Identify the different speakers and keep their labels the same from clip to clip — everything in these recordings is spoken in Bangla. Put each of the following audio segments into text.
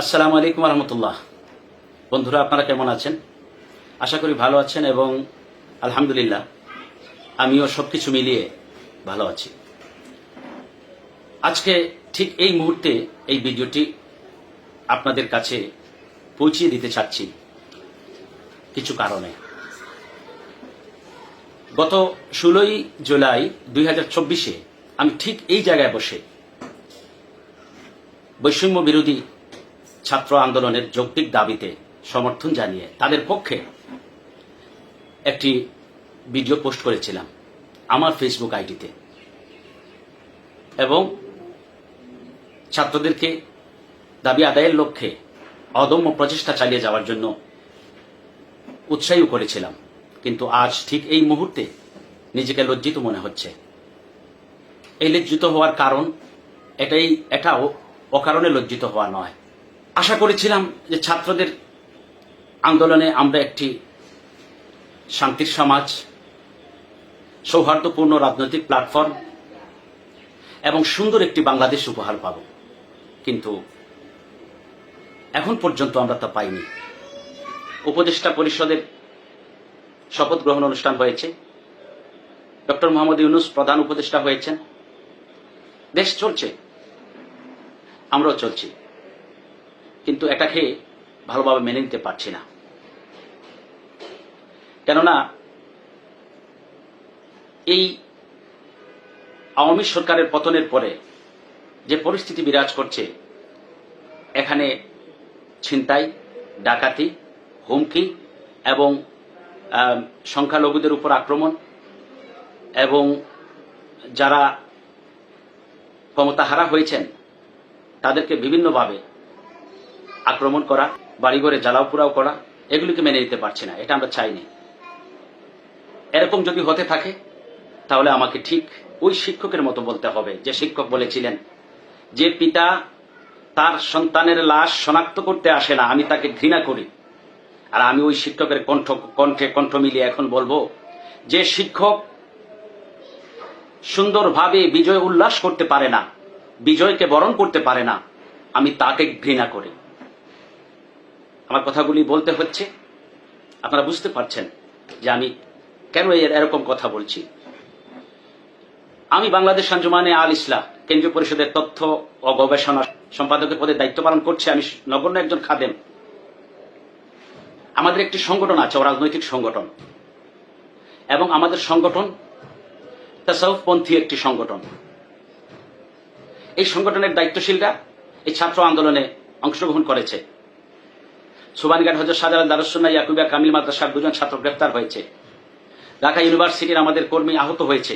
Speaker 1: আসসালামু আলাইকুম রহমতুল্লাহ বন্ধুরা, আপনারা কেমন আছেন? আশা করি ভালো আছেন এবং আলহামদুলিল্লাহ, আমিও সব কিছু মিলিয়ে ভালো আছি। আজকে ঠিক এই মুহূর্তে এই ভিডিওটি আপনাদের কাছে পৌঁছিয়ে দিতে চাচ্ছি কিছু কারণে। গত ষোলোই জুলাই দুই আমি ঠিক এই জায়গায় বসে বৈষম্য বিরোধী ছাত্র আন্দোলনের যৌক্তিক দাবিতে সমর্থন জানিয়ে তাদের পক্ষে একটি ভিডিও পোস্ট করেছিলাম আমার ফেসবুক আইডিতে। এবং ছাত্রদেরকে দাবি আদায়ের লক্ষ্যে অদম্য প্রচেষ্টা চালিয়ে যাওয়ার জন্য উৎসাহী করেছিলাম। কিন্তু আজ ঠিক এই মুহূর্তে নিজেকে লজ্জিত মনে হচ্ছে। এই লজ্জিত হওয়ার কারণ এটাই, এটাও অকারণে লজ্জিত হওয়া নয়। আশা করেছিলাম যে ছাত্রদের আন্দোলনে আমরা একটি শান্তির সমাজ, সৌহার্দ্যপূর্ণ রাজনৈতিক প্ল্যাটফর্ম এবং সুন্দর একটি বাংলাদেশ উপহার পাব। কিন্তু এখন পর্যন্ত আমরা তা পাইনি। উপদেষ্টা পরিষদের শপথ গ্রহণ অনুষ্ঠান হয়েছে। ডক্টর মোহাম্মদ ইউনুস প্রধান উপদেষ্টা হয়েছেন। দেশ চলছে, আমরাও চলছি। কিন্তু এটাকে ভালোভাবে মেনে নিতে পারছি না। কেননা, এই আওয়ামী সরকারের পতনের পরে যে পরিস্থিতি বিরাজ করছে, এখানে ছিনতাই, ডাকাতি, হুমকি এবং সংখ্যালঘুদের উপর আক্রমণ এবং যারা ক্ষমতাহারা হয়েছেন, তাদেরকে বিভিন্নভাবে আক্রমণ করা, বাড়িঘরে জ্বালাও পোড়াও করা, এগুলিকে মেনে নিতে পারছি না, এটা আমরা চাইনি। এরকম যদি হতে থাকে, তাহলে আমাকে ঠিক ওই শিক্ষকের মতো বলতে হবে, যে শিক্ষক বলেছিলেন যে পিতা তার সন্তানের লাশ শনাক্ত করতে আসে না, আমি তাকে ঘৃণা করি। আর আমি ওই শিক্ষকের কণ্ঠ, কণ্ঠে, কণ্ঠ মিলিয়ে এখন বলব যে শিক্ষক সুন্দরভাবে বিজয় উল্লাস করতে পারে না, বিজয়কে বরণ করতে পারে না, আমি তাকে ঘৃণা করি। আমার কথাগুলি বলতে হচ্ছে। আপনারা বুঝতে পারছেন যে আমি কেন এর এরকম কথা বলছি। আমি বাংলাদেশ আঞ্জুমানে আল ইসলাম, কেন্দ্রীয় পরিষদের তথ্য ও গবেষণা সম্পাদকের পদে দায়িত্ব পালন করছে। আমি নগণ্য একজন খাদেম। আমাদের একটি সংগঠন আছে রাজনৈতিক সংগঠন। এবং আমাদের সংগঠন তাসাউফপন্থী একটি সংগঠন। এই সংগঠনের দায়িত্বশীলরা এই ছাত্র আন্দোলনে অংশগ্রহণ করেছে। সুবানঘাট হজরত শাহজালাল দারুসুন্না ইয়াকুবিয়া কামিল মাদ্রাসার দুজন ছাত্র গ্রেপ্তার হয়েছে। ঢাকা ইউনিভার্সিটির আমাদের কর্মী আহত হয়েছে।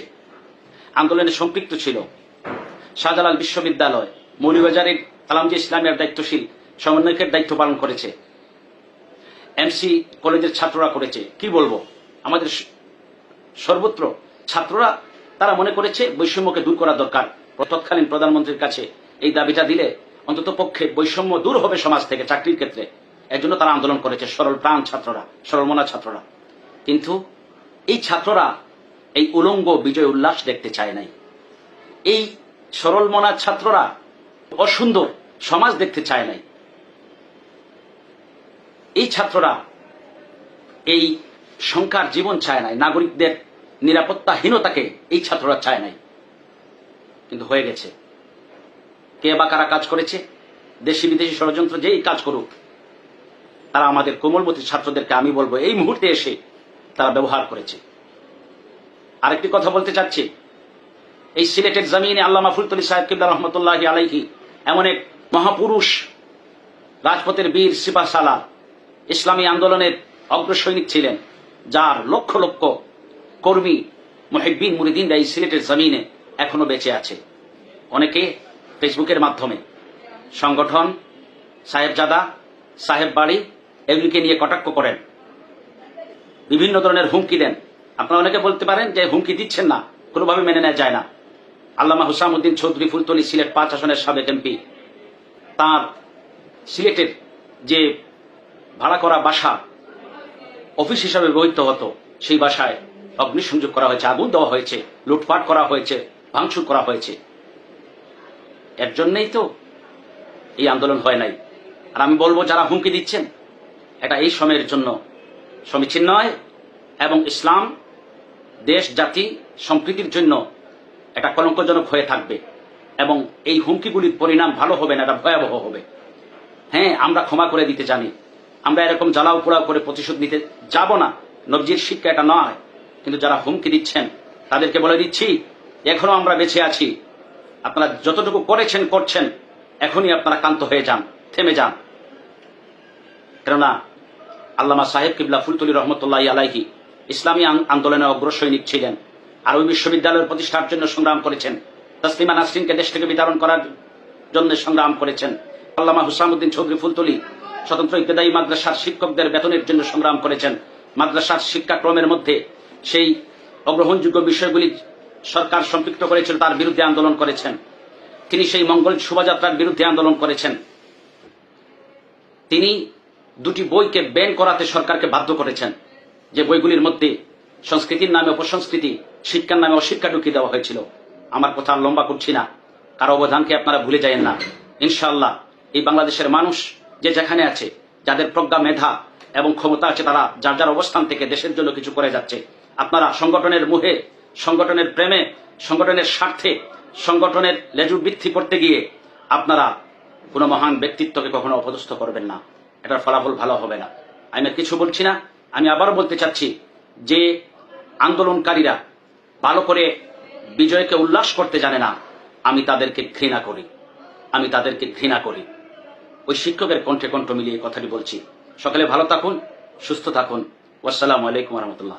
Speaker 1: আন্দোলনে সম্পৃক্ত ছিল শাহজালাল বিশ্ববিদ্যালয়। মৌলিবাজারের আলামজি ইসলামের দায়িত্বশীল সমন্বয়কের দায়িত্ব পালন করেছে। এমসি কলেজের ছাত্ররা করেছে। কি বলব? আমাদের সর্বত্র ছাত্ররা, তারা মনে করেছে বৈষম্যকে দূর করা দরকার। তৎকালীন প্রধানমন্ত্রীর কাছে এই দাবিটা দিলে অন্তত পক্ষে বৈষম্য দূর হবে সমাজ থেকে, চাকরির ক্ষেত্রে। এর জন্য তারা আন্দোলন করেছে সরল প্রাণ ছাত্ররা সরলমনা ছাত্ররা। কিন্তু এই ছাত্ররা এই উলঙ্গ বিজয় উল্লাস দেখতে চায় নাই। এই সরলমনা ছাত্ররা অসুন্দর সমাজ দেখতে চায় নাই। এই ছাত্ররা এই সংখ্যার জীবন চায় নাই, নাগরিকদের নিরাপত্তাহীনতাকে এই ছাত্ররা চায় নাই। কিন্তু হয়ে গেছে। কে বা কারা কাজ করেছে? দেশি বিদেশি ষড়যন্ত্র যেই কাজ করুক তারা আমাদের কোমলমতি ছাত্রদেরকে আমি বলব, এই মুহূর্তে এসে তারা ব্যবহার করেছে। আরেকটি কথা বলতে চাচ্ছি। এই সিলেটের জমিনে আল্লামা ফুলতলি সাহেব কিবলা রহমতুল্লাহ আলাইহি এমন এক মহাপুরুষ, রাজপথের বীর সিপাহ সালার ইসলামী আন্দোলনের অগ্রসৈনিক ছিলেন, যার লক্ষ লক্ষ কর্মী মহিবিন মুরিদিনরা এই সিলেটের জমিনে এখনও বেঁচে আছে। অনেকে ফেসবুকের মাধ্যমে, সংগঠন, সাহেবজাদা সাহেব বাড়ি এগুলিকে নিয়ে কটাক্ষ করেন। বিভিন্ন ধরনের হুমকি দেন। আপনারা অনেকে বলতে পারেন যে হুমকি দিচ্ছেন না, কোনোভাবে মেনে নেওয়া যায় না। আল্লামা হুসামুদ্দিন চৌধুরী ফুলতলি সিলেট পাঁচ আসনের সাবেক এমপি। তাঁর সিলেটের যে ভাড়া করা বাসা, অফিস হিসাবে ব্যবহৃত হতো, সেই বাসায় অগ্নিসংযোগ করা হয়েছে, আগুন দেওয়া হয়েছে, লুটপাট করা হয়েছে, ভাঙচুর করা হয়েছে। এর জন্যই তো এই আন্দোলন হয় নাই। আর আমি বলব, যারা হুমকি দিচ্ছেন এটা এই সময়ের জন্য সমীচীন নয় এবং ইসলাম, দেশ, জাতি, সম্প্রীতির জন্য এটা কলঙ্কজনক হয়ে থাকবে এবং এই হুমকিগুলির পরিণাম ভালো হবে না, এটা ভয়াবহ হবে। হ্যাঁ আমরা ক্ষমা করে দিতে জানি। আমরা এরকম জ্বালাও পোড়াও করে প্রতিশোধ নিতে যাব না। নবজির শিক্ষা এটা নয়, কিন্তু যারা হুমকি দিচ্ছেন, তাদেরকে বলে দিচ্ছি, এখনও আমরা বেঁচে আছি। আপনারা যতটুকু করেছেন, করছেন, এখনই আপনারা ক্লান্ত হয়ে যান, থেমে যান। কেননা আল্লামা সাহেব কিবলা ফুলতুলি রহমতুল্লাহ আলাইহি ইসলামী আন- আন্দোলনে অগ্রসৈনিক ছিলেন আর ওই বিশ্ববিদ্যালয়ের প্রতিষ্ঠার জন্য সংগ্রাম করেছেন। তসলিমা নাসরিনকে দেশ থেকে বিতরণ করার জন্য সংগ্রাম করেছেন। আল্লামা হুসামুদ্দিন চৌধুরী ফুলতুলি স্বতন্ত্র ইবতেদায়ী মাদ্রাসার শিক্ষকদের বেতনের জন্য সংগ্রাম করেছেন। মাদ্রাসার শিক্ষাক্রমের মধ্যে সেই অগ্রহণযোগ্য বিষয়গুলি সরকার সম্পৃক্ত করেছিল, তার বিরুদ্ধে আন্দোলন করেছেন। তিনি সেই মঙ্গল শোভাযাত্রার বিরুদ্ধে আন্দোলন করেছেন। তিনি দুটি বইকে ব্যান করাতে সরকারকে বাধ্য করেছেন। যে বইগুলির মধ্যে সংস্কৃতির নামে অপসংস্কৃতি, শিক্ষার নামে অশিক্ষা ঢুকিয়ে দেওয়া হয়েছিল। আমার কথা লম্বা করছি না। কারও অবদানকে আপনারা ভুলে যায়েন না। ইনশাআল্লাহ, এই বাংলাদেশের মানুষ যে যেখানে আছে, যাদের প্রজ্ঞা, মেধা এবং ক্ষমতা আছে, তারা যার যার অবস্থান থেকে দেশের জন্য কিছু করে যাচ্ছে। আপনারা সংগঠনের মুহে, সংগঠনের প্রেমে, সংগঠনের স্বার্থে, সংগঠনের লেজু বৃদ্ধি করতে গিয়ে আপনারা কোনো মহান ব্যক্তিত্বকে কখনো অপদস্থ করবেন না। এটার ফলাফল ভালো হবে না। আমি কিছু বলছি না। আমি আবার বলতে চাচ্ছি যে আন্দোলনকারীরা ভালো করে বিজয়কে উল্লাস করতে জানে না, আমি তাদেরকে ঘৃণা করি। আমি তাদেরকে ঘৃণা করি। ওই শিক্ষকের কণ্ঠে কণ্ঠ মিলিয়ে কথাটি বলছি। সকালে ভালো থাকুন, সুস্থ থাকুন। ওয়াসালামু আলাইকুম রহমতুল্লাহ।